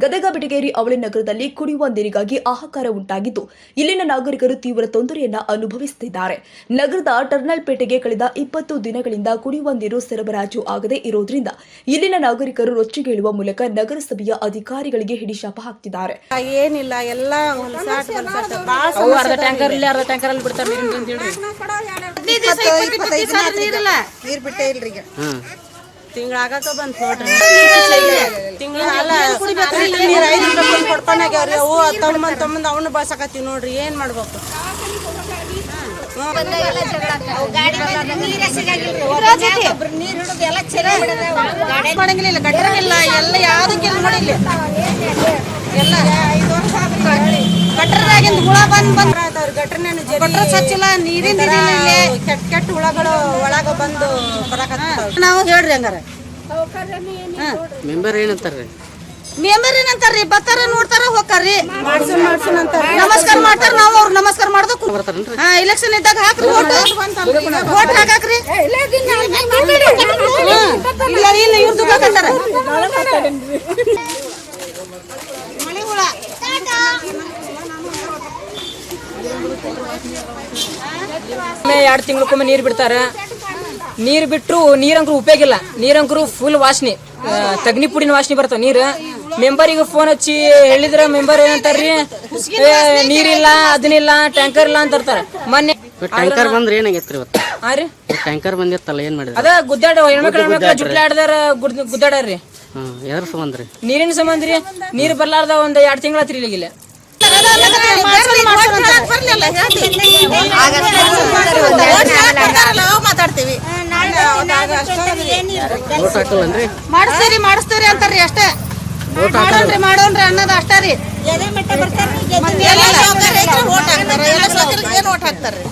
ಗದಗ ಬಿಟಗೇರಿ ಅವಳಿ ನಗರದಲ್ಲಿ ಕುಡಿಯುವ ನೀರಿಗಾಗಿ ಹಾಹಾಕಾರ ಉಂಟಾಗಿದ್ದು ಇಲ್ಲಿನ ನಾಗರಿಕರು ತೀವ್ರ ತೊಂದರೆಯನ್ನ ಅನುಭವಿಸುತ್ತಿದ್ದಾರೆ. ನಗರದ ಟರ್ನಲ್ ಪೇಟೆಗೆ ಕಳೆದ ಇಪ್ಪತ್ತು ದಿನಗಳಿಂದ ಕುಡಿಯುವ ನೀರು ಸರಬರಾಜು ಆಗದೆ ಇರೋದ್ರಿಂದ ಇಲ್ಲಿನ ನಾಗರಿಕರು ರೊಚ್ಚಿಗೇಳುವ ಮೂಲಕ ನಗರಸಭೆಯ ಅಧಿಕಾರಿಗಳಿಗೆ ಹಿಡಿಶಾಪ ಹಾಕ್ತಿದ್ದಾರೆ. ಏನಿಲ್ಲ ಎಲ್ಲ ಹೊಲಸಾಟ ಹೊಲಸಾಟ ಭಾಳ ಅರ್ಧ ಟ್ಯಾಂಕರ್ ಅರ್ಧ ಟ್ಯಾಂಕರ್ ಅಲ್ಲಿ ಬಿಡ್ತಾರೆ. ನೀರಿನ ಅಂತ ಹೇಳ್ರಿ ನೀರ್ ಬಿಟ್ಟೇ ಇಲ್ರಿ ಈಗ. ತಿಂಗಳಾಗಕ ಬಂತ್ ನೋಡ್ರಿ. ತಿಂಗಳ ನೀರ್ ಐದು ರೂಪಾಯಿ ಕೊಡ್ಕೊಂಡಾಗ್ಯಾವ್ರಿ ಅವು ತಮ್ಮಂದ್ ತಮ್ಮಂದ್ ಅವನ್ನ ಬಳಸಕತ್ತೀವಿ ನೋಡ್ರಿ, ಏನ್ ಮಾಡ್ಬೇಕು? ಮಾಡಂಗಿಲ್ಲ ಎಲ್ಲ ಯಾವ್ದಕ್ಕಿಲ್ಲ ನೋಡಿಲ್ಲ ಎಲ್ಲ ಕಟ್ಟರದಾಗಿಂದ ಹುಳ ಬಂದ್ ಬಂದ್ ಗಟ್ರ ಸಚ್ಚಿಲ್ಲ ನೀರಿಂದ ಕೆಟ್ಟ ಕೆಟ್ಟ ಹುಳಗಳು ಒಳಗ ಬಂದು ನಾವು ಹೇಳ್ರಿ ಹಂಗಾರ ಮೆಂಬರ್ ಏನಂತಾರ್ರಿ ಮೆಂಬರ್ ಏನಂತಾರ್ರಿ ಬರ್ತಾರ ನೋಡ್ತಾರ ಹೋಗ್ತಾರ್ರಿ ನಮಸ್ಕಾರ ಮಾಡ್ತಾರ ನಾವು ಅವ್ರು ನಮಸ್ಕಾರ ಮಾಡ್ದು ಹಾ ಇಲೆಕ್ಷನ್ ಇದ್ದಾಗ ಹಾಕ್ರಿ ಓಟ್ ಓಟ್ ಹಾಕಾಕ್ರಿ ಇಲ್ಲ ಇಲ್ಲ ಎರಡು ತಿಂಗಳಕ್ಕೊಮ್ಮೆ ನೀರು ಬಿಡ್ತಾರೆ ನೀರು ಬಿಟ್ಟರು ನೀರಂಕರು ಉಪಯೋಗ ನೀರಂಕರು ನೀರಂಕ್ರು ಫುಲ್ ವಾಸನೆ ತಗ್ನಿ ಪುಡಿನ ವಾಸನೆ ಬರ್ತಾವ ನೀರು ಮೆಂಬರಿಗೆ ಫೋನ್ ಹಚ್ಚಿ ಹೇಳಿದ್ರ ಮೆಂಬರ್ ಏನಂತಾರ್ರಿ ನೀರಿಲ್ಲ ಅದನ್ನಿಲ್ಲ ಟ್ಯಾಂಕರ್ ಇಲ್ಲ ಅಂತ ಇರ್ತಾರೆ ಮೊನ್ನೆ ಟ್ಯಾಂಕರ್ ಬಂದ್ರೆ ಏನಾಗೈತ್ರಿ ಇವತ್ತು ಹಾ ರೀ ಟ್ಯಾಂಕರ್ ಬಂದಿತ್ತಲ್ಲ ಏನ್ ಮಾಡಿದ್ರಿ ಅದ ಗುದ್ದಾಡ ಹೆಣ್ಮಕ್ಳು ಹೆಣ್ಮಕ್ಳು ಜುಟ್ಲಾಡ್ದಾರ ಗುದ್ದಾಡ್ರಿ ಹ್ಮ್ ಎದ್ರ ಸಂಬಂಧ್ರಿ ನೀರಿನ ಸಂಬಂಧ ರೀ ನೀರು ಬರ್ಲಾರ್ದ ಒಂದ್ ಎರಡ್ ತಿಂಗಳ ಹತ್ರಿ ಓಟ್ ಹಾಕಲ್ಲನ್ರಿ? ಮಾಡಿಸ್ತೀರಿ ಮಾಡಿಸ್ತೀರಿ ಅಂತಾರ್ರಿ ಅಷ್ಟೇ. ಮಾಡೋನ್ರಿ ಮಾಡೋನ್ರಿ ಅನ್ನೋದು ಅಷ್ಟೇ ರೀ. vote ಹಾಕ್ತಾರ್ರಿ?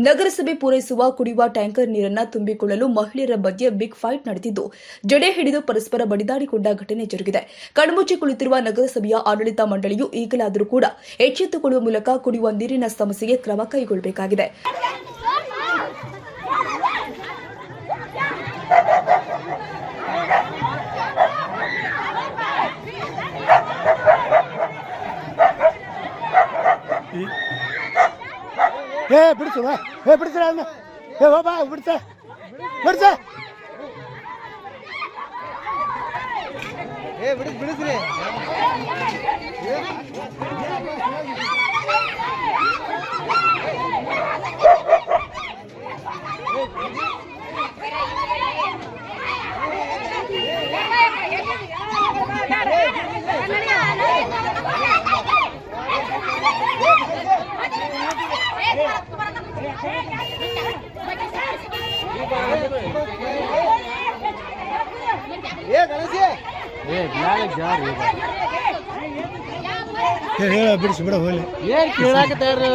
ನಗರಸಭೆ ಪೂರೈಸುವ ಕುಡಿಯುವ ಟ್ಯಾಂಕರ್ ನೀರನ್ನ ತುಂಬಿಕೊಳ್ಳಲು ಮಹಿಳೆಯರ ಮಧ್ಯೆ ಬಿಗ್ ಫೈಟ್ ನಡೆದಿದ್ದು, ಜಡೆ ಹಿಡಿದು ಪರಸ್ಪರ ಬಡಿದಾಡಿಕೊಂಡ ಘಟನೆ ಜರುಗಿದೆ. ಕಣ್ಮುಚ್ಚಿ ಕುಳಿತಿರುವ ನಗರಸಭೆಯ ಆಡಳಿತ ಮಂಡಳಿಯು ಈಗಲಾದರೂ ಕೂಡ ಎಚ್ಚೆತ್ತುಕೊಳ್ಳುವ ಮೂಲಕ ಕುಡಿಯುವ ನೀರಿನ ಸಮಸ್ಯೆಗೆ ಕ್ರಮ ಕೈಗೊಳ್ಳಬೇಕಾಗಿದೆ. ஏ பிடிச்சு வா ஏ பிடிச்சிடாத ஏ வாப்பா பிடிச்ச பிடிச்ச ஏ விடு பிடிச்சிரு ಹೇಳ ಬಿಡಿಸಿ ಬಿಡ ಹೋಗ್ಲಿ. ಏನ್ ಕೇಳಾಕ ತಯಾರಿ